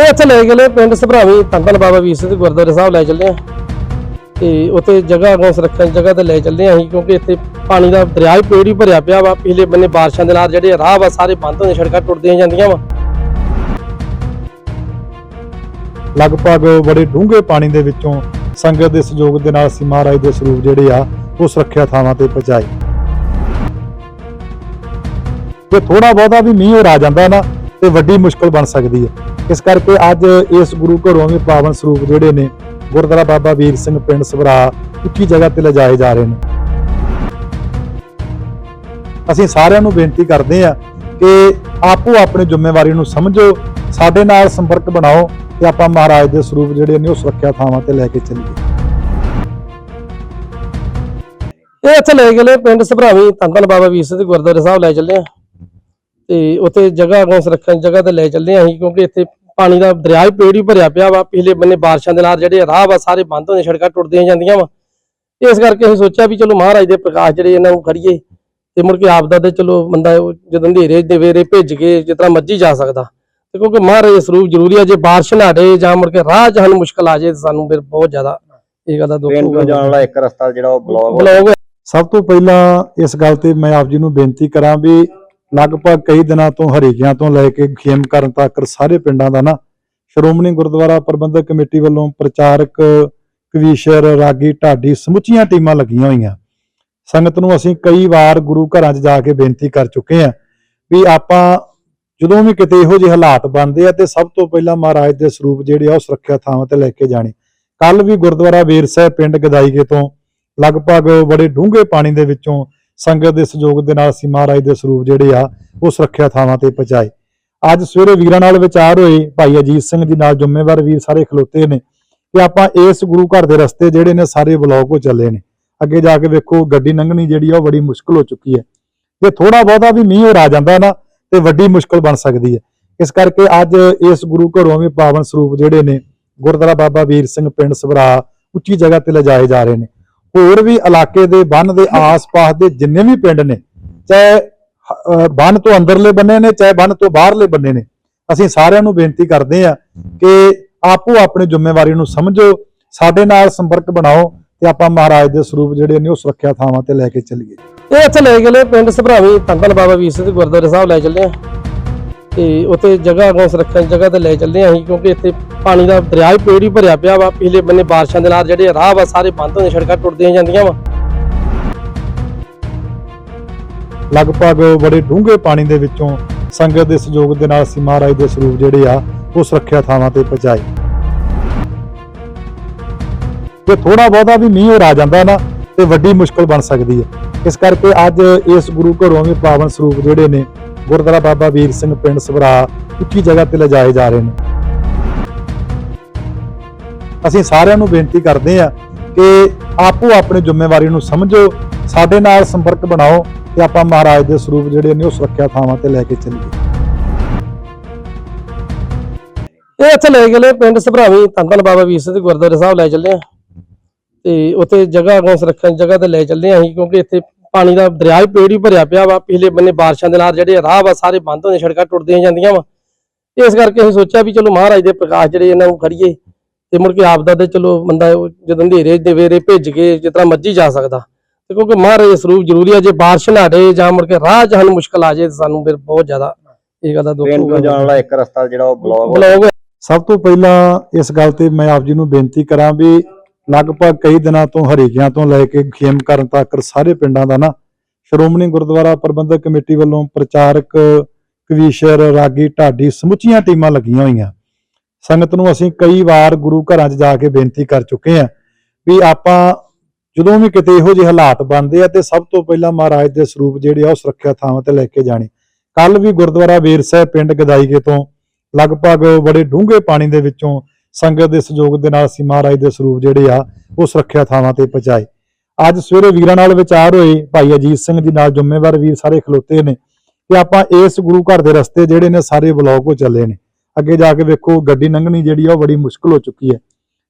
ਇਹ ਇੱਥੇ ਲੈ ਗਏ ਪਿੰਡ ਸਭਰਾਵੀ ਤੰਗਲ ਬਾਬਾ ਵੀਰ ਸਿੰਘ ਦੇ ਗੁਰਦੁਆਰੇ ਸਾਹਿਬ ਲੈ ਚੱਲੇ ਆ। ਤੇ ਉੱਥੇ ਜਗ੍ਹਾ ਅਗੋਂ ਸੁਰੱਖਿਆ ਜਗ੍ਹਾ ਤੇ ਲੈ ਚੱਲੇ ਆ ਅਸੀਂ, ਕਿਉਂਕਿ ਇੱਥੇ ਪਾਣੀ ਦਾ ਦਰਿਆ ਹੀ ਪੇੜ ਭਰਿਆ ਪਿਆ ਵਾ। ਪਿਛਲੇ ਬੰਨੇ ਬਾਰਿਸ਼ਾਂ ਦੇ ਨਾਲ ਜਿਹੜੇ ਰਾਹ ਵਾ, ਸਾਰੇ ਬੰਦ ਹੋਏ ਸੜਕਾਂ ਟੁੱਟਦੀਆਂ ਜਾਂਦੀਆਂ ਵਾ। ਲਗਭਗ ਬੜੇ ਡੂੰਘੇ ਪਾਣੀ ਦੇ ਵਿੱਚੋਂ ਸੰਗਤ ਦੇ ਸਹਿਯੋਗ ਦੇ ਨਾਲ ਅਸੀਂ ਮਹਾਰਾਜ ਦੇ ਸਰੂਪ ਜਿਹੜੇ ਆ ਉਹ ਸੁਰੱਖਿਆ ਥਾਵਾਂ ਤੇ ਪਹੁੰਚਾਏ। ਜੇ ਥੋੜਾ ਬਹੁਤਾ ਵੀ ਮੀਂਹ ਹੋਰ ਆ ਜਾਂਦਾ ਨਾ ਤੇ ਵੱਡੀ ਮੁਸ਼ਕਲ ਬਣ ਸਕਦੀ ਹੈ। ਇਸ ਕਰਕੇ ਅੱਜ ਇਸ ਗੁਰੂ ਘਰੋਂ ਵੀ ਪਾਵਨ ਸਰੂਪ ਜਿਹੜੇ ਨੇ, ਗੁਰਦੁਆਰਾ ਬਾਬਾ ਵੀਰ ਸਿੰਘ ਪਿੰਡ ਸਭਰਾ ਇੱਕੀ ਜਗ੍ਹਾ ਤੇ ਲਿਜਾਏ ਜਾ ਰਹੇ ਨੇ। ਅਸੀਂ ਸਾਰਿਆਂ ਨੂੰ ਬੇਨਤੀ ਕਰਦੇ ਹਾਂ ਕਿ ਆਪੋ ਆਪਣੀ ਜ਼ਿੰਮੇਵਾਰੀ ਨੂੰ ਸਮਝੋ, ਸਾਡੇ ਨਾਲ ਸੰਪਰਕ ਬਣਾਓ ਤੇ ਆਪਾਂ ਮਹਾਰਾਜ ਦੇ ਸਰੂਪ ਜਿਹੜੇ ਨੇ ਉਹ ਸੁਰੱਖਿਆ ਥਾਵਾਂ ਤੇ ਲੈ ਕੇ ਚੱਲੀਏ। ਇਹ ਇੱਥੇ ਲੈ ਗਏ ਪਿੰਡ ਸਭਰਾਵੀ ਧੰਨ ਬਾਬਾ ਵੀਰ ਸਿੰਘ ਦੇ ਗੁਰਦੁਆਰੇ ਸਾਹਿਬ ਲੈ ਚੱਲੇ ਆ ਤੇ ਉੱਥੇ ਜਗ੍ਹਾ ਅਗੋਂ ਸੁਰੱਖਿਆ ਦੀ ਜਗ੍ਹਾ ਤੇ ਲੈ ਚੱਲੇ ਆ ਅਸੀਂ ਕਿਉਂਕਿ ਇੱਥੇ ਪਾਣੀ ਦਾ ਦਰਿਆ ਹੀ ਪੇੜ ਹੀ ਭਰਿਆ ਪਿਆ ਵਾ। ਪਿਛਲੇ ਬੰਨੇ ਬਾਰਿਸ਼ਾਂ ਦੇ ਨਾਲ ਜਿਹੜੇ ਰਾਹ ਵਾ ਸਾਰੇ ਬੰਦ ਹੋਏ ਸੜਕਾਂ ਟੁੱਟਦੀਆਂ ਜਾਂਦੀਆਂ ਵਾ। ਇਸ ਕਰਕੇ ਅਸੀਂ ਸੋਚਿਆ ਵੀ ਚਲੋ ਮਹਾਰਾਜ ਦੇ ਪ੍ਰਕਾਸ਼ ਜਿਹੜੇ ਇਹਨਾਂ ਨੂੰ ਕਰੀਏ ਤੇ ਮੁੜ ਕੇ ਆਪਦਾ ਤੇ ਚਲੋ ਬੰਦਾ ਉਹ ਜਦੋਂ ਹਨੇਰੇ ਦੇ ਵੇਰੇ ਭਿੱਜ ਕੇ ਜਿਸ ਤਰ੍ਹਾਂ ਮਰਜ਼ੀ ਜਾ ਸਕਦਾ। ਤੇ ਕਿਉਂਕਿ ਮਹਾਰਾਜ ਦੇ ਸਰੂਪ ਜ਼ਰੂਰੀ ਆ ਜੇ ਬਾਰਿਸ਼ ਨਾ ਡੇ ਜਾਂ ਮੁੜ ਕੇ ਰਾਹ 'ਚ ਸਾਨੂੰ ਮੁਸ਼ਕਲ ਆ ਜੇ ਤੇ ਸਾਨੂੰ ਫਿਰ ਬਹੁਤ ਜ਼ਿਆਦਾ ਇਹ ਗੱਲ ਦਾ ਦੁੱਖ ਨੂੰ ਜਾਣ ਹੋਊਗਾ ਵਾਲਾ ਇੱਕ ਰਸਤਾ ਜਿਹੜਾ ਉਹ ਬਲੌਕ ਬਲੌਗ ਸਭ ਤੋਂ ਪਹਿਲਾਂ ਇਸ ਗੱਲ ਤੇ ਮੈਂ ਆਪ ਜੀ ਨੂੰ ਬੇਨਤੀ ਕਰਾਂ ਵੀ ਲਗਭਗ ਕਈ ਦਿਨਾਂ ਤੋਂ ਹਰੀਕਿਆਂ ਤੋਂ ਲੈ ਕੇ ਖੇਮ ਤੱਕ ਸਾਰੇ ਪਿੰਡਾਂ ਦਾ ਨਾ ਸ਼੍ਰੋਮਣੀ ਗੁਰਦੁਆਰਾ ਪ੍ਰਬੰਧਕ ਕਮੇਟੀ ਵੱਲੋਂ ਪ੍ਰਚਾਰਕ ਕਵੀਸ਼ਰ, ਰਾਗੀ, ਢਾਡੀ ਸਮੁੱਚੀਆਂ ਟੀਮਾਂ ਲੱਗੀਆਂ ਹੋਈਆਂ। ਸੰਗਤ ਨੂੰ ਅਸੀਂ ਕਈ ਵਾਰ ਗੁਰੂ ਘਰਾਂ 'ਚ ਜਾ ਕੇ ਬੇਨਤੀ ਕਰ ਚੁੱਕੇ ਹਾਂ ਵੀ ਆਪਾਂ ਜਦੋਂ ਵੀ ਕਿਤੇ ਇਹੋ ਜਿਹੇ ਹਾਲਾਤ ਬਣਦੇ ਆ ਤੇ ਸਭ ਤੋਂ ਪਹਿਲਾਂ ਮਹਾਰਾਜ ਦੇ ਸਰੂਪ ਜਿਹੜੇ ਆ ਉਹ ਸੁਰੱਖਿਆ ਥਾਵਾਂ ਤੇ ਲੈ ਕੇ ਜਾਣੇ। ਕੱਲ ਵੀ ਗੁਰਦੁਆਰਾ ਵੀਰ ਸਾਹਿਬ ਪਿੰਡ ਗਦਾਈਕੇ ਤੋਂ ਲਗਭਗ ਬੜੇ ਡੂੰਘੇ ਪਾਣੀ ਦੇ ਵਿੱਚੋਂ ਸੰਗਤ ਦੇ ਸਹਿਯੋਗ ਦੇ ਨਾਲ ਅਸੀਂ ਮਹਾਰਾਜ ਦੇ ਸਰੂਪ ਜਿਹੜੇ ਆ, ਉਹ ਸੁਰੱਖਿਆ ਥਾਵਾਂ ਤੇ ਪਹੁੰਚਾਏ। ਅੱਜ ਸਵੇਰੇ ਵੀਰਾਂ ਨਾਲ ਵਿਚਾਰ ਹੋਏ, ਭਾਈ ਅਜੀਤ ਸਿੰਘ ਜੀ ਨਾਲ ਜ਼ਿੰਮੇਵਾਰ ਵੀਰ ਸਾਰੇ ਖਲੋਤੇ ਨੇ ਕਿ ਆਪਾਂ ਇਸ ਗੁਰੂ ਘਰ ਦੇ ਰਸਤੇ ਜਿਹੜੇ ਨੇ, ਸਾਰੇ ਬਲੌਕ ਹੋ ਚੱਲੇ ਨੇ। ਅੱਗੇ ਜਾ ਕੇ ਵੇਖੋ, ਗੱਡੀ ਲੰਘਣੀ ਜਿਹੜੀ ਆ, ਉਹ ਬੜੀ ਮੁਸ਼ਕਲ ਹੋ ਚੁੱਕੀ ਹੈ। ਜੇ ਥੋੜਾ ਬਹੁਤਾ ਵੀ ਮੀਂਹ ਹੋਰ ਆ ਜਾਂਦਾ ਨਾ, ਤੇ ਵੱਡੀ ਮੁਸ਼ਕਲ ਬਣ ਸਕਦੀ ਹੈ। ਇਸ ਕਰਕੇ ਅੱਜ ਇਸ ਗੁਰੂ ਘਰੋਂ ਵੀ ਪਾਵਨ ਸਰੂਪ ਜਿਹੜੇ ਨੇ, ਗੁਰਦੁਆਰਾ ਬਾਬਾ ਵੀਰ ਸਿੰਘ ਪਿੰਡ ਸਭਰਾ ਉੱਚੀ ਜਗ੍ਹਾ ਤੇ ਲਿਜਾਏ ਜਾ ਰਹੇ ਨੇ। ਹੋਰ ਵੀ ਇਲਾਕੇ ਦੇ ਬੰਨ ਦੇ ਆਸ-ਪਾਸ ਦੇ ਜਿੰਨੇ ਵੀ ਪਿੰਡ ਨੇ, ਚਾਹੇ ਬੰਨ ਤੋਂ ਅੰਦਰਲੇ ਬੰਨੇ ਨੇ, ਚਾਹੇ ਬੰਨ ਤੋਂ ਬਾਹਰਲੇ ਬੰਨੇ ਨੇ, ਅਸੀਂ ਸਾਰਿਆਂ ਨੂੰ ਬੇਨਤੀ ਕਰਦੇ ਹਾਂ ਕਿ ਆਪੋ ਆਪਣੀ ਜ਼ਿੰਮੇਵਾਰੀ ਨੂੰ ਸਮਝੋ, ਸਾਡੇ ਨਾਲ ਸੰਪਰਕ ਬਣਾਓ ਤੇ ਆਪਾਂ ਮਹਾਰਾਜ ਦੇ ਸਰੂਪ ਜਿਹੜੇ ਨੇ ਉਹ ਸੁਰੱਖਿਆ ਥਾਵਾਂ ਤੇ ਲੈ ਕੇ ਚੱਲੀਏ। ਇਹ ਇੱਥੇ ਲੈ ਗਏ ਪਿੰਡ ਸਭਰਾਵੀ, ਧੰਨ ਬਾਬਾ ਵੀਰ ਸਿੰਘ ਗੁਰਦੁਆਰੇ ਸਾਹਿਬ ਲੈ ਚੱਲੇ ਆ ਤੇ ਉੱਥੇ ਜਗ੍ਹਾ ਅਗੋਂ ਸੁਰੱਖਿਆ ਜਗ੍ਹਾ ਤੇ ਲੈ ਚੱਲੇ ਅਸੀਂ, ਕਿਉਂਕਿ ਇੱਥੇ ਪਾਣੀ ਦਾ ਦਰਿਆ ਹੀ ਪੇੜ ਹੀ ਭਰਿਆ ਪਿਆ ਵਾ। ਪਿਛਲੇ ਬੰਨੇ ਬਾਰਿਸ਼ਾਂ ਦੇ ਨਾਲ ਜਿਹੜੇ ਰਾਹ ਵਾ, ਸਾਰੇ ਬੰਦ ਹੋਏ ਸੜਕਾਂ ਟੁੱਟਦੀਆਂ ਜਾਂਦੀਆਂ ਵਾ। ਲਗਭਗ ਬੜੇ ਡੂੰਘੇ ਪਾਣੀ ਦੇ ਵਿੱਚੋਂ ਸੰਗਤ ਦੇ ਸਹਿਯੋਗ ਦੇ ਨਾਲ ਅਸੀਂ ਮਹਾਰਾਜ ਦੇ ਸਰੂਪ ਜਿਹੜੇ ਆ ਉਹ ਸੁਰੱਖਿਆ ਥਾਵਾਂ ਤੇ ਪਹੁੰਚਾਏ। ਜੇ ਥੋੜਾ ਬਹੁਤਾ ਵੀ ਮੀਂਹ ਹੋਰ ਆ ਜਾਂਦਾ ਨਾ, ਤੇ ਵੱਡੀ ਮੁਸ਼ਕਲ ਬਣ ਸਕਦੀ ਹੈ। ਇਸ ਕਰਕੇ ਅੱਜ ਇਸ ਗੁਰੂ ਘਰੋਂ ਵੀ ਪਾਵਨ ਸਰੂਪ ਜਿਹੜੇ ਨੇ ਗੁਰਦੁਆਰਾ ਬਾਬਾ ਵੀਰ ਸਿੰਘ ਪਿੰਡ ਸਭਰਾ ਉੱਚੀ ਜਗ੍ਹਾ ਤੇ ਲਿਜਾਏ ਜਾ ਰਹੇ ਨੇ। ਅਸੀਂ ਸਾਰਿਆਂ ਨੂੰ ਬੇਨਤੀ ਕਰਦੇ ਹਾਂ ਕਿ ਆਪੋ ਆਪਣੀ ਜ਼ਿੰਮੇਵਾਰੀ ਨੂੰ ਸਮਝੋ, ਸਾਡੇ ਨਾਲ ਸੰਪਰਕ ਬਣਾਓ ਤੇ ਆਪਾਂ ਮਹਾਰਾਜ ਦੇ ਸਰੂਪ ਜਿਹੜੇ ਨੇ ਉਹ ਸੁਰੱਖਿਆ ਥਾਵਾਂ ਤੇ ਲੈ ਕੇ ਚੱਲੀਏ। ਇਹ ਇੱਥੇ ਲੈ ਗਏ ਪਿੰਡ ਸਭਰਾਵੀ ਧੰਨ ਬਾਬਾ ਵੀਰ ਸਿੰਘ ਦੇ ਗੁਰਦੁਆਰੇ ਸਾਹਿਬ ਲੈ ਚੱਲੇ ਆ ਤੇ ਉੱਥੇ ਜਗ੍ਹਾ ਅਗੋਂ ਸੁਰੱਖਿਆ ਜਗ੍ਹਾ ਤੇ ਲੈ ਚੱਲੇ ਆ ਅਸੀਂ, ਕਿਉਂਕਿ ਇੱਥੇ ਪਾਣੀ ਦਾ ਦਰਿਆ ਪੇੜ ਹੀ ਭਰਿਆ ਪਿਆ ਵਾ ਪਿਛਲੇ ਬੰਨੇ ਬਾਰਿਸ਼ਾਂ ਦੇ ਨਾਲ ਜਿਹੜੇ ਰਾਹ ਵਾ ਸਾਰੇ ਬੰਦ ਹੋਏ ਸੜਕਾਂ ਟੁੱਟਦੀਆਂ ਜਾਂਦੀਆਂ ਵਾ। ਇਸ ਕਰਕੇ ਅਸੀਂ ਸੋਚਿਆ ਵੀ ਚਲੋ ਮਹਾਰਾਜ ਦੇ ਪ੍ਰਕਾਸ਼ ਜਿਹੜੇ ਇਹਨਾਂ ਨੂੰ ਕਰੀਏ ਤੇ ਮੁੜ ਕੇ ਆਪਦਾ ਤੇ ਚਲੋ ਬੰਦਾ ਉਹ ਜਦੋਂ ਹਨੇਰੇ ਦੇ ਵੇਰੇ ਭਿੱਜ ਕੇ ਜਿਸ ਤਰ੍ਹਾਂ ਮਰਜ਼ੀ ਜਾ ਸਕਦਾ। ਤੇ ਕਿਉਂਕਿ ਮਹਾਰਾਜ ਦੇ ਸਰੂਪ ਜ਼ਰੂਰੀ ਆ ਜੇ ਬਾਰਿਸ਼ ਨਾ ਡੇ ਜਾਂ ਮੁੜ ਕੇ ਰਾਹ ਸਾਨੂੰ ਮੁਸ਼ਕਲ ਆ ਜੇ ਤੇ ਸਾਨੂੰ ਫਿਰ ਬਹੁਤ ਜ਼ਿਆਦਾ ਇਹ ਗੱਲ ਦਾ ਦੁੱਖ ਜਾਣ ਹੋਊਗਾ। ਵਾਲਾ ਇੱਕ ਰਸਤਾ ਜਿਹੜਾ ਉਹ ਬਲੌਕ ਬਲੌਗ ਸਭ ਤੋਂ ਪਹਿਲਾਂ ਇਸ ਗੱਲ ਤੇ ਮੈਂ ਆਪ ਜੀ ਨੂੰ ਬੇਨਤੀ ਕਰਾਂ ਵੀ ਲਗਭਗ ਕਈ ਦਿਨਾਂ ਤੋਂ ਹਰੀਕਿਆਂ ਤੋਂ ਲੈ ਕੇ ਖੇਮ ਕਰਨ ਤੱਕ ਸਾਰੇ ਪਿੰਡਾਂ ਦਾ ਨਾ ਸ਼੍ਰੋਮਣੀ ਗੁਰਦੁਆਰਾ ਪ੍ਰਬੰਧਕ ਕਮੇਟੀ ਵੱਲੋਂ ਪ੍ਰਚਾਰਕ, ਕਵੀਸ਼ਰ, ਰਾਗੀ, ਢਾਡੀ ਸਮੁੱਚੀਆਂ ਟੀਮਾਂ ਲੱਗੀਆਂ ਹੋਈਆਂ। ਸੰਗਤ ਨੂੰ ਅਸੀਂ ਕਈ ਵਾਰ ਗੁਰੂ ਘਰਾਂ 'ਚ ਜਾ ਕੇ ਬੇਨਤੀ ਕਰ ਚੁੱਕੇ ਹਾਂ ਵੀ ਆਪਾਂ ਜਦੋਂ ਵੀ ਕਿਤੇ ਇਹੋ ਜਿਹੇ ਹਾਲਾਤ ਬਣਦੇ ਆ ਤੇ ਸਭ ਤੋਂ ਪਹਿਲਾਂ ਮਹਾਰਾਜ ਦੇ ਸਰੂਪ ਜਿਹੜੇ ਆ ਉਹ ਸੁਰੱਖਿਆ ਥਾਵਾਂ ਤੇ ਲੈ ਕੇ ਜਾਣੇ। ਕੱਲ ਵੀ ਗੁਰਦੁਆਰਾ ਵੀਰ ਸਾਹਿਬ ਪਿੰਡ ਗਦਾਈਕੇ ਤੋਂ ਲਗਭਗ ਬੜੇ ਡੂੰਘੇ ਪਾਣੀ ਦੇ ਵਿੱਚੋਂ ਸੰਗਤ ਦੇ ਸਹਿਯੋਗ ਦੇ ਨਾਲ ਅਸੀਂ ਮਹਾਰਾਜ ਦੇ ਸਰੂਪ ਜਿਹੜੇ ਆ, ਉਹ ਸੁਰੱਖਿਆ ਥਾਵਾਂ ਤੇ ਪਹੁੰਚਾਏ। ਅੱਜ ਸਵੇਰੇ ਵੀਰਾਂ ਨਾਲ ਵਿਚਾਰ ਹੋਏ, ਭਾਈ ਅਜੀਤ ਸਿੰਘ ਜੀ ਨਾਲ ਜ਼ਿੰਮੇਵਾਰ ਵੀਰ ਸਾਰੇ ਖਲੋਤੇ ਨੇ ਕਿ ਆਪਾਂ ਇਸ ਗੁਰੂ ਘਰ ਦੇ ਰਸਤੇ ਜਿਹੜੇ ਨੇ, ਸਾਰੇ ਬਲੌਕ ਹੋ ਚੱਲੇ ਨੇ। ਅੱਗੇ ਜਾ ਕੇ ਵੇਖੋ, ਗੱਡੀ ਲੰਘਣੀ ਜਿਹੜੀ ਆ, ਉਹ ਬੜੀ ਮੁਸ਼ਕਲ ਹੋ ਚੁੱਕੀ ਹੈ।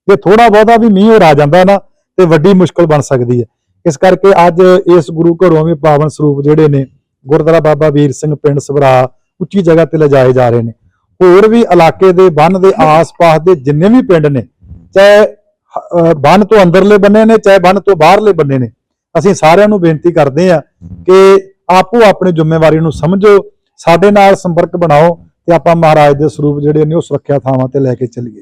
ਜੇ ਥੋੜਾ ਬਹੁਤਾ ਵੀ ਮੀਂਹ ਹੋਰ ਆ ਜਾਂਦਾ ਨਾ, ਤੇ ਵੱਡੀ ਮੁਸ਼ਕਲ ਬਣ ਸਕਦੀ ਹੈ। ਇਸ ਕਰਕੇ ਅੱਜ ਇਸ ਗੁਰੂ ਘਰੋਂ ਵੀ ਪਾਵਨ ਸਰੂਪ ਜਿਹੜੇ ਨੇ, ਗੁਰਦੁਆਰਾ ਬਾਬਾ ਵੀਰ ਸਿੰਘ ਪਿੰਡ ਸਭਰਾ ਉੱਚੀ ਜਗ੍ਹਾ ਤੇ ਲਿਜਾਏ ਜਾ ਰਹੇ ਨੇ। ਹੋਰ ਵੀ ਇਲਾਕੇ ਦੇ ਬੰਨ ਦੇ ਆਸ-ਪਾਸ ਦੇ ਜਿੰਨੇ ਵੀ ਪਿੰਡ ਨੇ ਚਾਹੇ ਅਹ, ਬੰਨ ਤੋਂ ਅੰਦਰਲੇ ਬੰਨੇ ਨੇ ਚਾਹੇ ਬੰਨ ਤੋਂ ਬਾਹਰਲੇ ਬੰਨੇ ਨੇ ਅਸੀਂ ਸਾਰਿਆਂ ਨੂੰ ਬੇਨਤੀ ਕਰਦੇ ਹਾਂ ਕਿ ਆਪੋ ਆਪਣੀ ਜ਼ਿੰਮੇਵਾਰੀ ਨੂੰ ਸਮਝੋ ਸਾਡੇ ਨਾਲ ਸੰਪਰਕ ਬਣਾਓ ਤੇ ਆਪਾਂ ਮਹਾਰਾਜ ਦੇ ਸਰੂਪ ਜਿਹੜੇ ਨੇ ਉਹ ਸੁਰੱਖਿਆ ਥਾਵਾਂ ਤੇ ਲੈ ਕੇ ਚੱਲੀਏ।